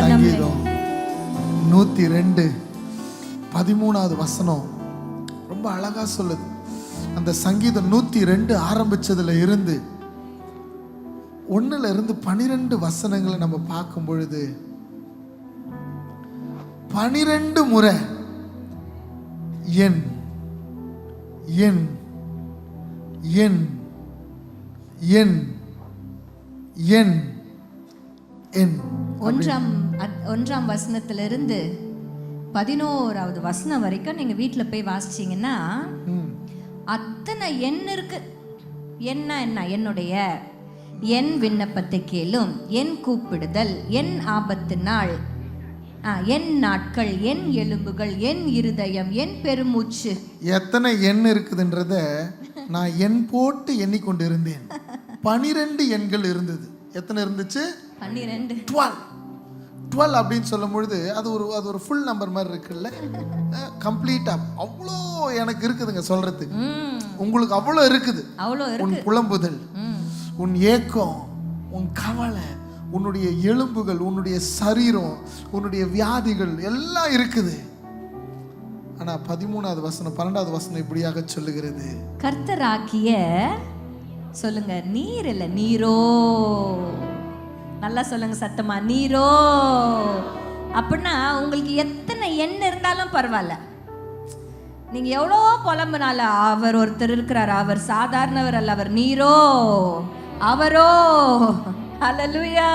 சங்கீதம் நூத்தி ரெண்டு பதிமூணாவது வசனம் ரொம்ப அழகா சொல்லுது. அந்த சங்கீதம் நூத்தி ரெண்டு ஆரம்பிச்சதுல இருந்து ஒண்ணுல இருந்து பனிரெண்டு வசனங்களை நம்ம பார்க்கும் பொழுது பனிரெண்டு முறை என் என் என் என் என் என். ஒன்றாம் ஒன்றாம் வசனத்திலிருந்து பதினோராவது வசனம் வரைக்கும் நீங்க வீட்ல போய் வாசிச்சீங்கன்னா. அத்தனை எண் இருக்கு. என்ன என்ன? என்னுடைய. என் விண்ணப்பத்தை கேளும் என் கூப்பிடுதல் என் ஆபத்து நாள். என் நாட்கள் என் எலும்புகள் என் இருதயம் என் பெருமூச்சு. எத்தனை எண் இருக்குதுன்றத நான் எண் போட்டு எண்ணிக்கொண்டு இருந்தேன் பனிரெண்டு எண்கள் இருந்தது. எத்தனை இருந்துச்சு? பன்னிரெண்டு டுவெல். டுவெல் அப்படின்னு சொல்லும் பொழுது அது ஒரு அது ஒரு ஃபுல் நம்பர் மாதிரி இருக்குல்ல? கம்ப்ளீட்டாக அவ்வளோ எனக்கு இருக்குதுங்க சொல்றதுக்கு. ம். உங்களுக்கு அவ்வளோ இருக்குது. அவ்வளோ உன் புலம்புதல் உன் ஏக்கம் உன் கவலை உன்னுடைய எலும்புகள் உன்னுடைய சரீரம் உன்னுடைய வியாதிகள் எல்லாம் இருக்குது. ஆனா பதிமூணாவது வசனம் பன்னெண்டாவது வசனம் இப்படியாக சொல்லுகிறது. கர்த்தராக்கிய சொல்லுங்க நீர் இல்ல நீரோ. நல்லா சொல்லுங்க சத்தமா. நீரோ. அப்படின்னா உங்களுக்கு எத்தனை எண் இருந்தாலும் பரவாயில்ல. நீங்க எவ்வளோ புலம்புனால அவர் ஒருத்தர் இருக்கிறார். அவர் சாதாரணவர் அல்ல அவர் நீரோ. அவரோ. அலலுயா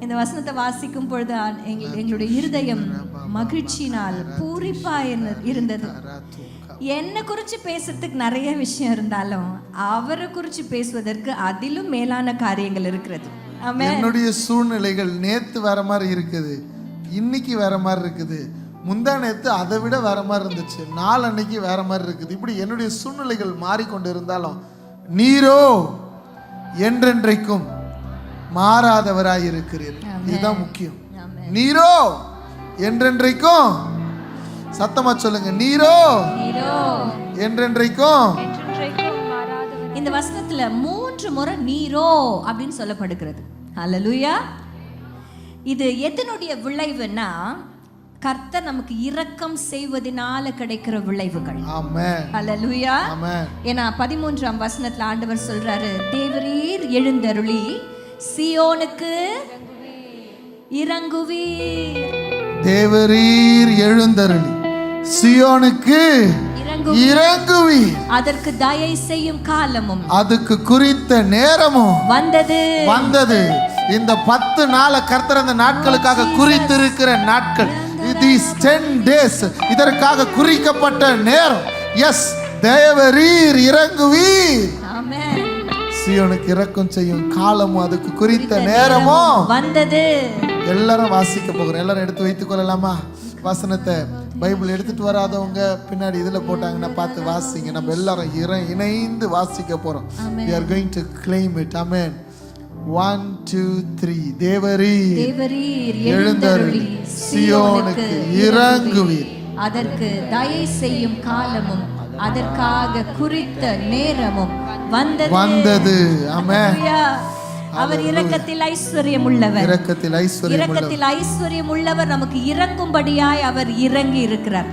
இந்த வசனத்தை வாசிக்கும் பொழுது எங்கள் எங்களுடைய இருதயம் மகிழ்ச்சியினால் பூரிப்பா இருந்தது. என்னை குறித்து பேசுறதுக்கு நிறைய விஷயம் இருந்தாலும் அவரை குறித்து பேசுவதற்கு அதிலும் மேலான காரியங்கள் இருக்கிறது. என்னுடைய சூழ்நிலைகள் நேத்து வேற மாதிரி இருக்குது. இன்னைக்கு வேற மாதிரி இருக்குது. முந்தா நேத்து அதை விட வேற மாதிரி இருந்துச்சு. நாளன்னைக்கு வேற மாதிரி இருக்குது. இப்படி என்னுடைய சூழ்நிலைகள் மாறிக்கொண்டு இருந்தாலும் நீரோ என்றென்றைக்கும் மாறாதவராய் இருக்கிறீர். இதுதான் முக்கியம். நீரோ என்றென்றைக்கும் சத்தமா சொல்லுங்க. நீரோ நீரோ என்றென்றைக்கும் இந்த வசனத்துல மூன்று முறை நீரோ அப்படின்னு சொல்லப்படுகிறது. ஹalleluya இது எதனுடைய விளைவுன்னா கர்த்தர் நமக்கு இரக்கம் செய்வதனால கிடைக்கிற விளைவுகள். ஹalleluya ஏன்னா பதிமூன்றாம் வசனத்துல ஆண்டவர் சொல்றாரு தேவரீர் எழுந்தருளி சியோனுக்கு இறங்குவீர். தேவரீர் எழுந்தருளி சியோனுக்கு இறங்கு இறங்குவீர். அதற்கு தயை செய்யும் காலமும் அதுக்கு குறித்த நேரமும் வந்தது. வந்தது. இந்த பத்து நாள கர்த்தர் அந்த நாட்களுக்காக குறித்திருக்கிற நாட்கள். These டென் டேஸ் இதற்காக குறிக்கப்பட்ட நேரம். எஸ் தேவரீர் இறங்குவீர். சியோனுக்கு இறக்கம் செய்யும் காலமும் அதுக்கு குறித்த நேரமும் வந்தது. எல்லாரும் வாசிக்க போகிறோம். எல்லாரும் எடுத்து வைத்துக் கொள்ளலாமா? வசனத்தை பைபிள் எடுத்துட்டு வராதவங்க பின்னாடி இதுல போட்டாங்கன்னா பார்த்து வாசிங்க. நம்ம எல்லாரும் இற இணைந்து வாசிக்க போறோம். We are going to claim it. Amen. One two three Devri தேவரீர் எழுந்தருளி. சியோனுக்கு இறங்குவீர். அதற்கு தயை செய்யும் காலமும் அதற்காக குறித்த நேரமும் வந்தது. வந்தது. ஹalleluya. அவர் இரக்கத்தில் ஐஸ்வர்யம் உள்ளவர் இரக்கத்தில் ஐஸ்வர்யம் இரக்கத்தில் ஐஸ்வர்யம் உள்ளவர் நமக்கு இறங்கும்படியாய் அவர் இறங்கி இருக்கிறார்.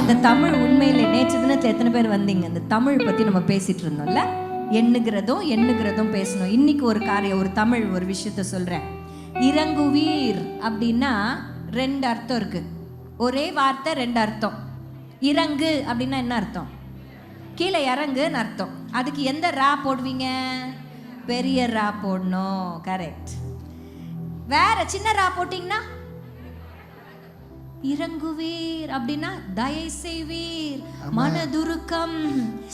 இந்த தமிழ் உண்மையில நேற்று தினத்துல எத்தனை பேர் வந்தீங்க? இந்த தமிழ் பத்தி நம்ம பேசிட்டு இருந்தோம்ல? எண்ணுகிறதும் எண்ணுகிறதும் பேசணும். இன்னைக்கு ஒரு காரியம் ஒரு தமிழ் ஒரு விஷயத்த சொல்றேன். இறங்குவீர் அப்படின்னா ரெண்டு அர்த்தம் இருக்கு. ஒரே வார்த்தை ரெண்டு அர்த்தம். இறங்கு அப்படின்னா என்ன அர்த்தம்? கீழே இறங்குன்னு அர்த்தம். அதுக்கு எந்த ரா போடுவீங்க? பெரிய ரா போடணும். கரெக்ட் வேற சின்ன ரா போட்டிங்கன்னா இறங்குவீர் அப்படின்னா தயை செய்வீர். மனதுருக்கம்.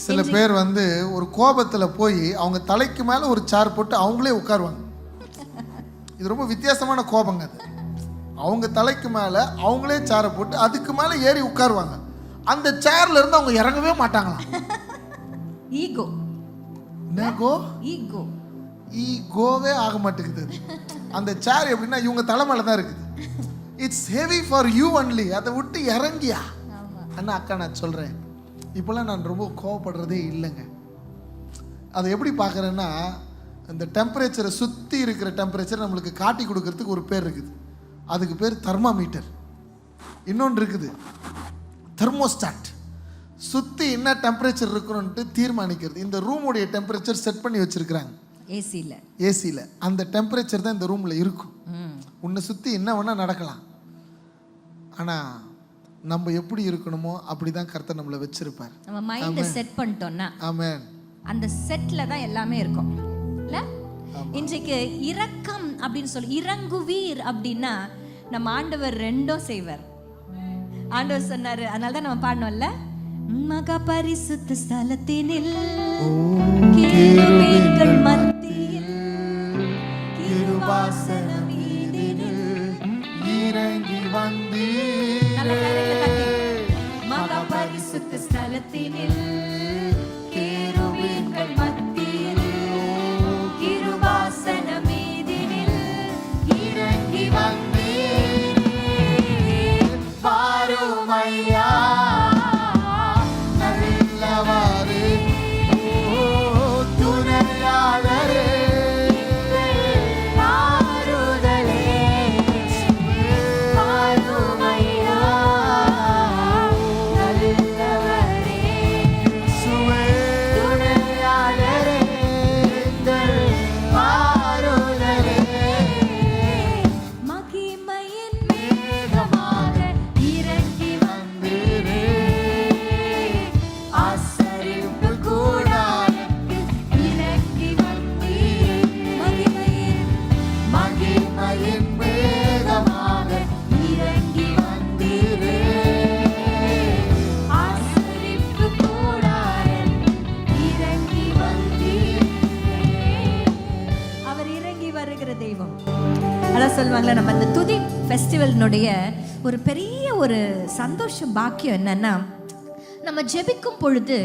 சில பேர் வந்து ஒரு கோபத்துல போய் அவங்க தலைக்கு மேல ஒரு சேர் போட்டு அவங்களே உட்காருவாங்க. இது ரொம்ப வித்தியாசமான கோபங்க அது. அவங்க தலைக்கு மேல அவங்களே சேரை போட்டு அதுக்கு மேல ஏறி உட்காருவாங்க. அந்த சேர்ல இருந்து அவங்க இறங்கவே மாட்டாங்களாம். ஈகோ ஈகோ ஈகோவே ஆக மாட்டேங்குது. அந்த சேர் எப்படின்னா இவங்க தலை மேல தான் இருக்குது. It's heavy for you only அதை விட்டு இறங்கியா? அண்ணா அக்கா நான் சொல்கிறேன் இப்போல்லாம் நான் ரொம்ப கோவப்படுறதே இல்லைங்க. அதை எப்படி பார்க்குறேன்னா இந்த டெம்பரேச்சரை சுற்றி இருக்கிற டெம்பரேச்சர் நம்மளுக்கு காட்டி கொடுக்கறதுக்கு ஒரு பேர் இருக்குது. அதுக்கு பேர் தெர்மாமீட்டர் இன்னொன்று இருக்குது. தெர்மோஸ்டாட் சுற்றி என்ன டெம்பரேச்சர் இருக்கணும்ட்டு தீர்மானிக்கிறது. இந்த ரூமுடைய டெம்பரேச்சர் செட் பண்ணி வச்சுருக்குறாங்க. ஏசியில் ஏசியில் அந்த டெம்பரேச்சர் தான் இந்த ரூமில் இருக்கும். உன்னை சுற்றி என்ன வேணால் நடக்கலாம். ஆனால் நம்ம எப்படி இருக்கணுமோ அப்படி தான் கர்த்தர் நம்மளை வச்சிருப்பார். நம்ம மைண்டை செட் பண்ணிட்டோம்னா ஆமென். அந்த செட்டில் தான் எல்லாமே இருக்கும். இல்ல? இன்றைக்கு இரக்கம் அப்படின்னு சொல்லி இறங்குவீர் அப்படின்னா நம்ம ஆண்டவர் ரெண்டும் செய்வார். ஆண்டவர் சொன்னாரு அதனால தான் நம்ம பாடணும்ல மகா பரிசுத்த ஸ்தலத்தினில் மத்தியில் கிருபாசன வீதினில் இறங்கி. வந்தீரே. மகா பரிசுத்த ஸ்தலத்தினில் கேருபீன்கள் மத்தியில். மீதினில் இறங்கி வந்தீர். ஃபெஸ்டிவலினுடைய ஒரு பெரிய ஒரு சந்தோஷ பாக்கியம் என்னன்னா நம்ம ஜெபிக்கும் பொழுது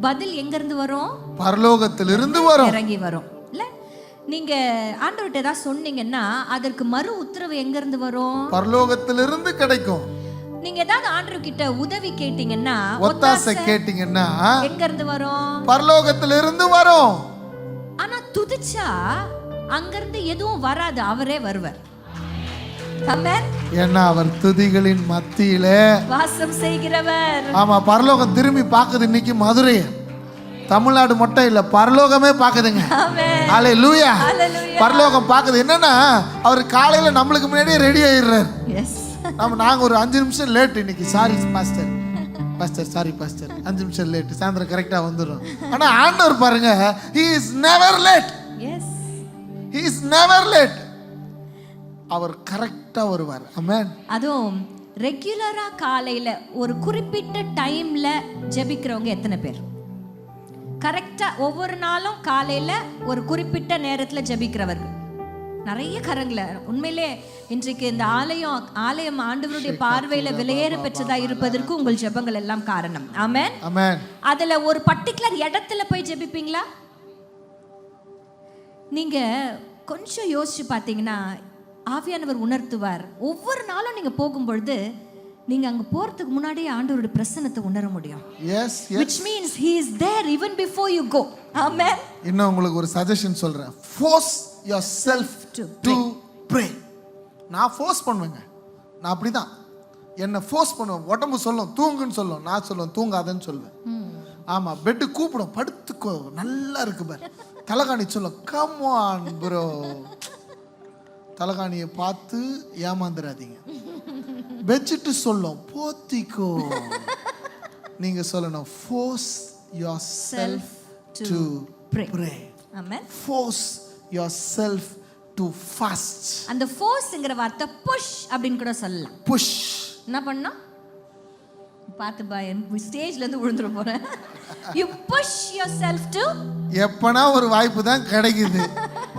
பதில் எங்கிருந்து வரும்? பரலோகத்திலிருந்து வரும். இறங்கி வரும். இல்ல நீங்க ஆண்டவர்கிட்ட ஏதாவது சொன்னீங்கன்னா அதற்கு மறு உத்தரவு எங்கிருந்து வரும்? பரலோகத்திலிருந்து கிடைக்கும். நீங்க ஏதாவது ஆண்டவர் கிட்ட உதவி கேட்டீங்கன்னா ஒத்தாசை கேட்டீங்கன்னா எங்க இருந்து வரும்? பரலோகத்திலிருந்து வரும். ஆனா துதிச்சா அங்கிருந்து எதுவும் வராது அவரே வருவார். ஏன்னா அவர் துதிகளின் மத்தியிலே வாசம் செய்கிறவர். ஆமா பரலோகம் திரும்பி பார்க்குது இன்னைக்கு மதுரையை தமிழ்நாடு மட்டும் இல்ல பரலோகமே பார்க்குதுங்க. ஆமென் ஆலே லூயா Hallelujah. பரலோகம் பார்க்குது. என்னன்னா அவர் காலையில நம்மளுக்கு முன்னாடியே ரெடி ஆயிடுறாரு. நம்ம நாங்க ஒரு அஞ்சு நிமிஷம் லேட் இன்னைக்கு. Sorry pastor pastor sorry pastor அஞ்சு நிமிஷம் லேட் சாயந்தரம் கரெக்டா வந்துடும் ஆனா ஆண்டவர் பாருங்க he is never late he is never late அவர் கரெக்டா வருவார். அமேன் அதுவும் ரெகுலரா காலையில ஒரு குறிப்பிட்ட டைம்ல ஜெபிக்கிறவங்க எத்தனை பேர்? கரெக்டா ஒவ்வொரு நாளும் காலையில ஒரு குறிப்பிட்ட நேரத்துல ஜெபிக்கிறவர்கள். நிறைய கரங்களை உண்மையிலே இன்றைக்கு இந்த ஆலயம் ஆலயம் ஆண்டவருடைய பார்வையில விலையேற பெற்றதா இருப்பதற்கு உங்கள் ஜெபங்கள் எல்லாம் காரணம். ஆமென் அதுல ஒரு பர்டிகுலர் இடத்துல போய் ஜெபிப்பீங்களா? நீங்க கொஞ்சம் யோசிச்சு பார்த்தீங்கன்னா ஆவியானவர் உணர்த்துவார். ஒவ்வொரு நாளும் நீங்க போகும்பொழுது நீங்க அங்க போறதுக்கு முன்னாடியே ஆண்டவருடைய பிரசன்னத்தை உணர முடியும். Yes which means he is there even before you go. Amen. இன்னும் உங்களுக்கு ஒரு சஜஷன் சொல்றேன். Force yourself To to pray நான் ஃபோர்ஸ் பண்ணுவேங்க. நான் அப்படிதான். என்னை ஃபோர்ஸ் பண்ணுவேன். உடம்பு சொல்லும் தூங்குன்னு சொல்லும். நான் சொல்லுவேன் தூங்காதன்னு சொல்லுவேன் ஆமா பெட்டு கூப்பிடும். படுத்துக்கோ. நல்லா இருக்கு பார். தலகாணி சொல்லும் கம் ஆன் ப்ரோ தலகாணியை பார்த்து ஏமாந்துடாதீங்க பெட்ஷீட்டு சொல்லும் போத்திக்கோ. நீங்க சொல்லணும் force yourself to pray. Pray amen. Force yourself to fast. அந்த ஃபோர்ஸ்ங்கிற வார்த்தை புஷ் அப்படின்னு கூட சொல்லலாம். Push. என்ன பண்ணோம் பார்த்து பாயன் ஸ்டேஜ்ல இருந்து விழுந்துட போறேன். You push yourself to எப்பனா ஒரு வாய்ப்பு தான் கிடைக்குது.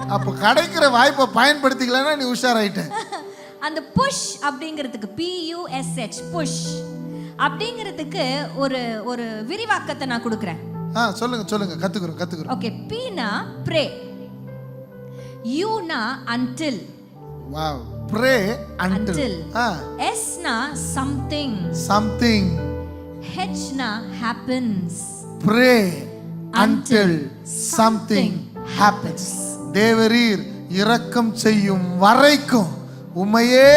அப்போ கிடைக்கிற வாய்ப்பை பயன்படுத்திக்கலன்னா நீ உஷாராயிட்ட. அந்த புஷ் அப்படிங்கிறதுக்கு பியூஎஸ்ஹெச் புஷ் அப்படிங்கிறதுக்கு ஒரு ஒரு விரிவாக்கத்தை நான் கொடுக்குறேன். ஆ சொல்லுங்க சொல்லுங்க கத்துக்கிறோம் கத்துக்கிறோம். ஓகே பீனா ப்ரே யூனா until wow pray Until. Ah. எஸ்னா something something ஹெச்னா happens pray until something happens. தேவரீர் இரக்கம் செய்யும் வரைக்கும் உம்மையே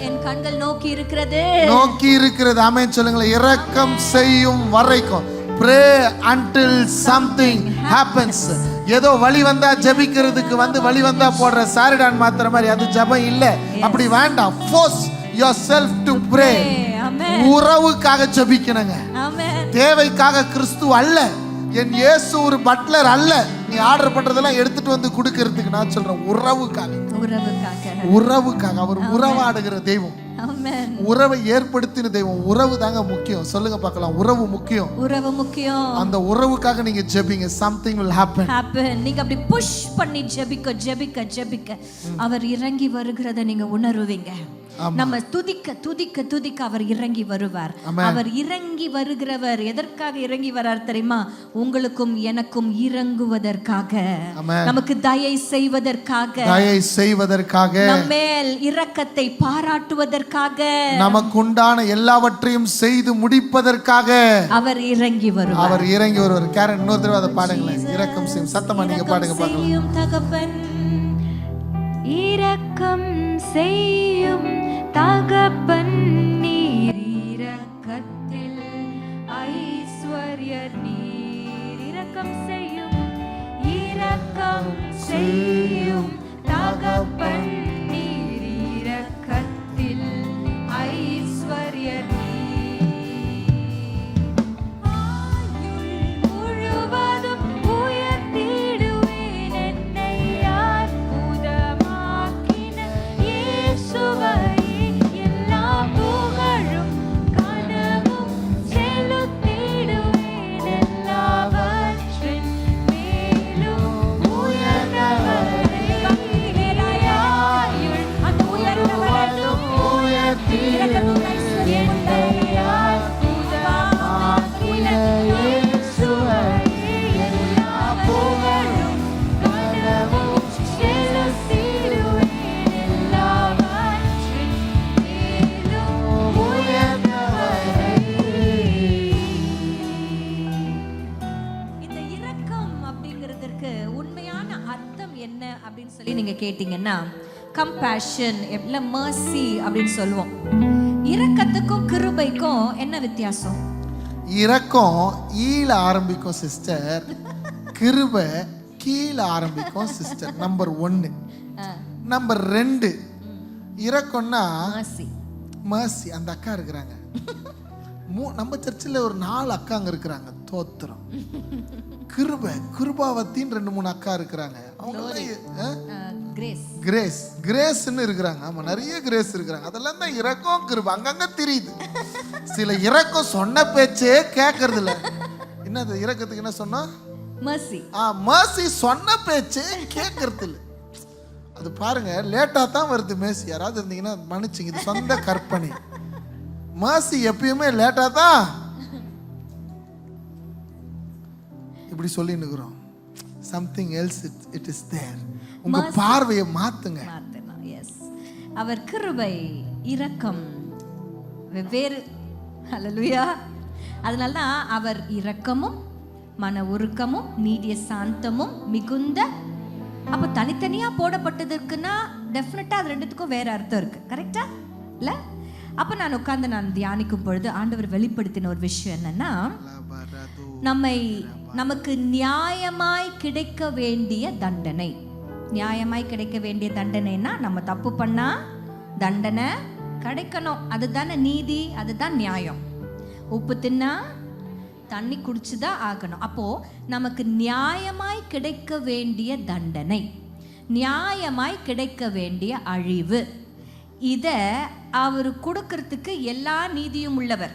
என் கண்கள் நோக்கி இருக்கிறது. நோக்கி இருக்கிறது. ஆமென் சொல்லுங்களேன். இரக்கம் செய்யும் வரைக்கும். Pray until something happens. ஏதோ வழி வந்தா ஜெபிக்கிறதுக்கு வந்து வழி வந்தா போடுற சாரிடான் மாத்திர மாதிரி அது ஜெபம் இல்ல. அப்படி வேண்டாம். Force yourself to pray உறவுக்காக ஜெபிக்கணுங்க. தேவைக்காக கிறிஸ்து அல்ல. என் இயேசு ஒரு பட்லர் அல்ல. நீ ஆர்டர் பண்றதெல்லாம் எடுத்துட்டு வந்து கொடுக்கறதுக்கு நான் சொல்றேன் உறவுக்காக. உறவுக்காக. உறவுக்காக. அவர் உறவாடுகிற தெய்வம். உறவை ஏற்படுத்தின தெய்வம். உறவு தாங்க முக்கியம். சொல்லுங்க பார்க்கலாம். உறவு முக்கியம். உறவு முக்கியம். அந்த உறவுக்காக நீங்க ஜெபிங்க. Something will happen. Happen. நீங்க அப்படி புஷ் பண்ணி ஜெபிக்க ஜெபிக்க ஜெபிக்க. அவர் இறங்கி வருகிறத நீங்க உணருவீங்க. நம்ம துதிக்க துதிக்க துதிக்க அவர் இறங்கி வருவார். அவர் இறங்கி வருகிறவர் எதற்காக இறங்கி வரார் தெரியுமா? உங்களுக்கும் எனக்கும் இறங்குவதற்காக. நமக்கு தயை செய்வதற்காக. தயை செய்வதற்காக. நம்மேல் இரக்கத்தை பாராட்டுவதற்காக. நமக்கு உண்டான எல்லாவற்றையும் செய்து முடிப்பதற்காக. அவர் இறங்கி வருவார். அவர் இறங்கி வருவார். கேரன் இன்னொரு தடவை அதை பாடுங்களேன். இரக்கம் செய்யும். சத்தமா நீங்க பாடுங்க பார்க்கலாம் தகப்பன். இரக்கம் செய்யும் தகப்பன் நீர் ஐஸ்வர்யர் நீர் இரக்கம் செய்யும் இரக்கம் செய்யும் தகப்பன் கேட்டீங்கன்னா கம்பேஷன் இல்ல mercy அப்படின்னு சொல்லுவோம். இரக்கத்துக்கும் கிருபைக்கும் என்ன வித்தியாசம்? இரக்கம் ஈல ஆரம்பிக்கும் சிஸ்டர் கிருபை கீழே ஆரம்பிக்கும் சிஸ்டர் நம்பர் ஒன்னு. நம்பர் ரெண்டு இரக்கம்னா mercy. மர்சி அந்த அக்கா இருக்கிறாங்க. மூ நம்ம சர்ச்சில் ஒரு நாலு அக்காங்க இருக்கிறாங்க தோத்திரம். கிருபை கிருபாவத்தின்னு ரெண்டு மூணு அக்கா இருக்கிறாங்க. அவங்க கிரேஸ் கிரேஸ் கிரேஸ்ன்னு இருக்கிறாங்க. ஆமா நிறைய கிரேஸ் இருக்கிறாங்க. அதெல்லாம் தான் இரக்கம் கிருபை. அங்கங்க தெரியுது. சில இரக்கம் சொன்ன பேச்சே கேட்கறது இல்ல என்னது இரக்கத்துக்கு என்ன சொன்னா? Mercy. ஆ மர்சி சொன்ன பேச்சே கேட்கறது இல்ல அது பாருங்க லேட்டா தான் வருது மேசி யாராவது இருந்தீங்கன்னா மன்னிச்சுங்க இது சொந்த கற்பனை. மர்சி எப்பயுமே லேட்டா தான். இப்படி சொல்லி நிற்கிறோம் something else it it is there உங்க பார்வையை மாத்துங்க. எஸ் அவர் கிருபை இரக்கம் வெவ்வேறு ஹalleluya அதனால தான் அவர் இரக்கமும் மன உருக்கமும் நீடிய சாந்தமும் மிகுந்த அப்போ தனித்தனியா போடப்பட்டதற்குன்னா டெஃபினட்டா அது ரெண்டுத்துக்கும் வேற அர்த்தம் இருக்கு. கரெக்டா இல்ல? அப்போ நான் உட்கார்ந்து நான் தியானிக்கும் பொழுது ஆண்டவர் வெளிப்படுத்தின ஒரு விஷயம் என்னன்னா நம்மை நமக்கு நியாயமாய் கிடைக்க வேண்டிய தண்டனை. நியாயமாய் கிடைக்க வேண்டிய தண்டனைனா நம்ம தப்பு பண்ணா தண்டனை கிடைக்கணும். அதுதானே நீதி அதுதான் நியாயம். உப்பு தின்னா தண்ணி குடிச்சுதான் ஆகணும். அப்போ நமக்கு நியாயமாய் கிடைக்க வேண்டிய தண்டனை நியாயமாய் கிடைக்க வேண்டிய அழிவு இதை அவர் கொடுக்கறதுக்கு எல்லா நீதியும் உள்ளவர்.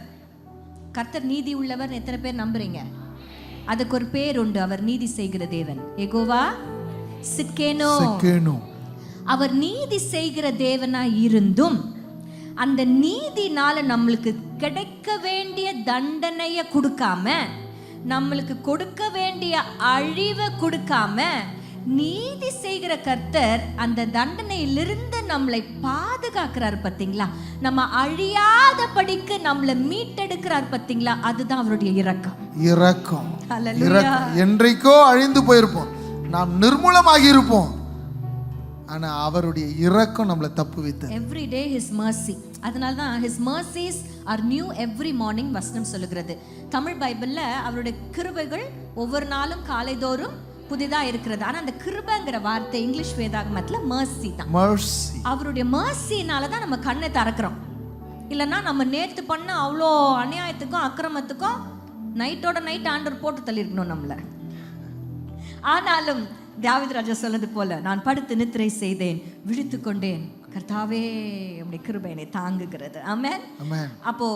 கர்த்தர் நீதி உள்ளவர் எத்தனை பேர் நம்புறீங்க? அதுக்கு ஒரு பேர் உண்டு அவர் நீதி செய்கிற தேவன். எகோவா சிக்கேனோ. அவர் நீதி செய்கிற தேவனா இருந்தும் அந்த நீதினால நம்மளுக்கு கிடைக்க வேண்டிய தண்டனைய கொடுக்காம நம்மளுக்கு கொடுக்க வேண்டிய அழிவை கொடுக்காம நீதி செய்கிற கர்த்தர் அந்த தண்டனையிலிருந்து நம்மளை பாதுகாக்கிறார் பார்த்தீங்களா? நம்ம அழியாதபடிக்கு நம்மளை மீட்டெடுக்கிறார் பார்த்தீங்களா? அதுதான் அவருடைய இரக்கம். இரக்கம். என்றைக்கோ அழிந்து போயிருப்போம். நாம் நிர்மூலமாகி இருப்போம் ஆனா அவருடைய இரக்கம் நம்மளை தப்பு வைத்தது. Every day his mercy. அதனால தான் his mercies are new every morning வசனம் சொல்லுகிறது. தமிழ் பைபிளில் அவருடைய கிருபைகள் ஒவ்வொரு நாளும் காலைதோறும் புதிதா இருக்கிறது. ஆனா அந்த கிருபைங்கிற வார்த்தை இங்கிலீஷ் வேதாகமத்தில் mercy தான். அவருடைய mercyனால தான் நம்ம கண்ணை திறக்கிறோம். இல்லைன்னா நம்ம நேத்து பண்ண அவ்வளோ அநியாயத்துக்கும் அக்கிரமத்துக்கும் நைட்டோட நைட் ஆண்டர் போட்டு தள்ளியிருக்கணும் நம்மளை. ஆனாலும் தாவீது ராஜா சொன்னது போல நான் படுத்து நித்திரை செய்தேன் விழித்து கொண்டேன். கர்த்தாவே அப்படி கிருபை என்னை தாங்குகிறது. ஆமென் அப்போ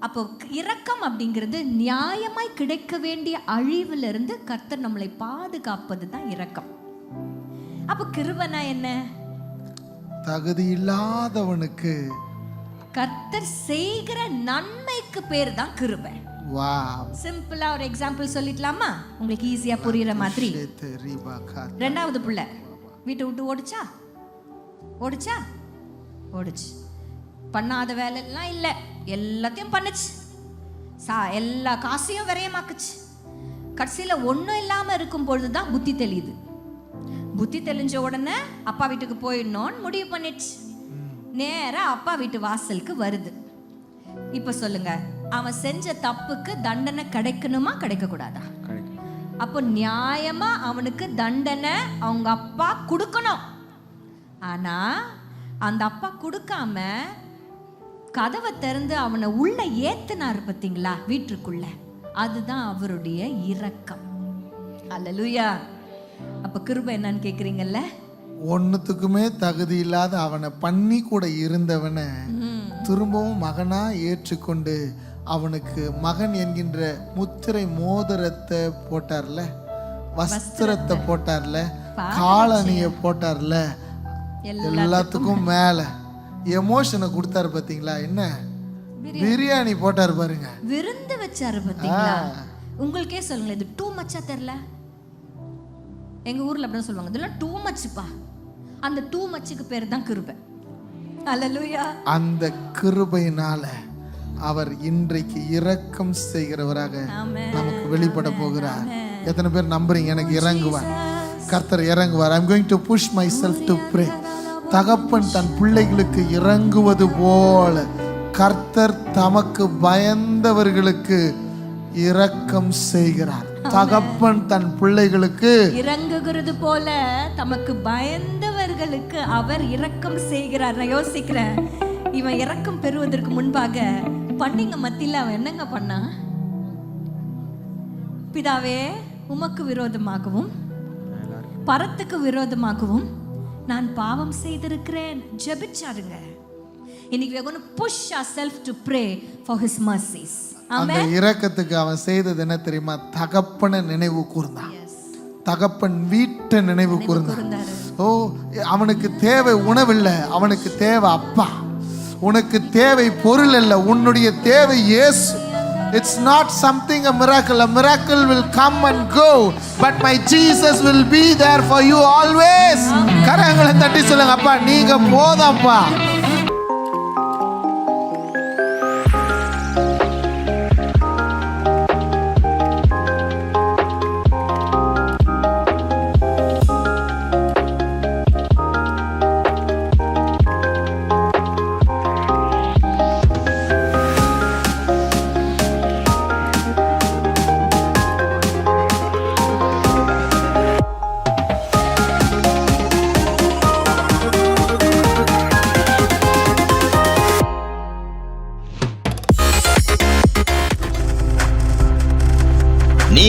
அப்போ இரக்கம் அப்படிங்கிறது நியாயமாய் கிடைக்க வேண்டிய அழிவுல இருந்து கர்த்தர் நம்மளை பாதுகாப்பது தான் இரக்கம். அப்போ கிருபைனா என்ன? தகுதி இல்லாதவனுக்கு கர்த்தர் செய்கிற நன்மைக்கு பேர் தான் கிருபை. சிம்பிளா ஒரு எக்ஸாம்பிள் சொல்லிடலாமா உங்களுக்கு ஈஸியா புரியுற மாதிரி. ரெண்டாவது புள்ள. வீட்டை விட்டு ஓடிச்சா? ஓடிச்சா? ஓடிச்சு. பண்ணாத வேலையெல்லாம் இல்லை. எல்லாத்தையும் பண்ணுச்சு. சா எல்லா காசையும் விரயமாக்குச்சு. கடைசியில் ஒன்றும் இல்லாமல் இருக்கும் பொழுது தான் புத்தி தெளியுது. புத்தி தெளிஞ்ச உடனே அப்பா வீட்டுக்கு போயிடணும்னு முடிவு பண்ணிடுச்சு. நேரா அப்பா வீட்டு வாசலுக்கு வருது. இப்போ சொல்லுங்க அவன் செஞ்ச தப்புக்கு தண்டனை கிடைக்கணுமா கிடைக்கக்கூடாதா? அப்போ நியாயமா அவனுக்கு தண்டனை அவங்க அப்பா கொடுக்கணும். ஆனா அந்த அப்பா கொடுக்காம கதவை திறந்து அவனை உள்ள ஏத்துனாரு பார்த்தீங்களா? வீட்டுக்குள்ள. அதுதான் அவருடைய இரக்கம். அல்லேலூயா அப்ப கிருபை என்னன்னு கேக்குறீங்கல்ல ஒன்னுத்துக்குமே தகுதி இல்லாத அவனை பண்ணி கூட இருந்தவனை. திரும்பவும் மகனா ஏற்றுக்கொண்டு அவனுக்கு மகன் என்கின்ற முத்திரை மோதிரத்தை போட்டார்ல? வஸ்திரத்தை போட்டார்ல? காலணியை போட்டார்ல? எல்லாத்துக்கும் மேல. எமோஷனை கொடுத்தாரு பாத்தீங்களா? என்ன? பிரியாணி போட்டாரு பாருங்க. விருந்து வச்சாரு பார்த்தீங்களா உங்களுக்கே சொல்லுங்களேன் இது டூ மச்சா தெரில எங்க ஊர்ல அப்படிதான் சொல்லுவாங்க இதெல்லாம் டூ மச்சுப்பா அந்த டூ மச்சுக்கு பேர் தான் கிருபை. அல்லேலூயா அந்த கிருபையினால அவர் இன்றைக்கு இரக்கம் செய்கிறவராக நமக்கு வெளிப்பட போகிறார். எத்தனை பேர் நம்புறீங்க? எனக்கு இறங்குவார். கர்த்தர் இறங்குவார். I'm going to push myself to pray தகப்பன் தன் பிள்ளைகளுக்கு இறங்குவது போல கர்த்தர் தமக்கு பயந்தவர்களுக்கு இரக்கம் செய்கிறார். தகப்பன் தன் பிள்ளைகளுக்கு இறங்குகிறது போல தமக்கு பயந்தவர்களுக்கு அவர் இரக்கம் செய்கிறார். நான் யோசிக்கிறேன் இவன் இரக்கம் பெறுவதற்கு முன்பாக பண்ணிங்க மத்தியில் அவன் என்னங்க பண்ணான் பிதாவே உமக்கு விரோதமாகவும் பரத்துக்கு விரோதமாகவும் நான் பாவம் செய்திருக்கிறேன். ஜெபிச்சாருங்க. இன்னைக்கு we are going to push ourselves to pray for his mercies. அந்த இரக்கத்துக்கு அவன் செய்தது என்ன தெரியுமா? தகப்பனை நினைவு கூர்ந்தான். தகப்பன் வீட்டை நினைவு கூர்ந்தான். ஓ அவனுக்கு தேவை உணவில்லை அவனுக்கு தேவை அப்பா. உனக்கு தேவை பொருள் அல்ல உன்னுடைய தேவை Yesu. It's not something a miracle a miracle will come and go but my Jesus will be there for you always கரங்களை தட்டி சொல்லுங்க அப்பா நீங்க போதாப்பா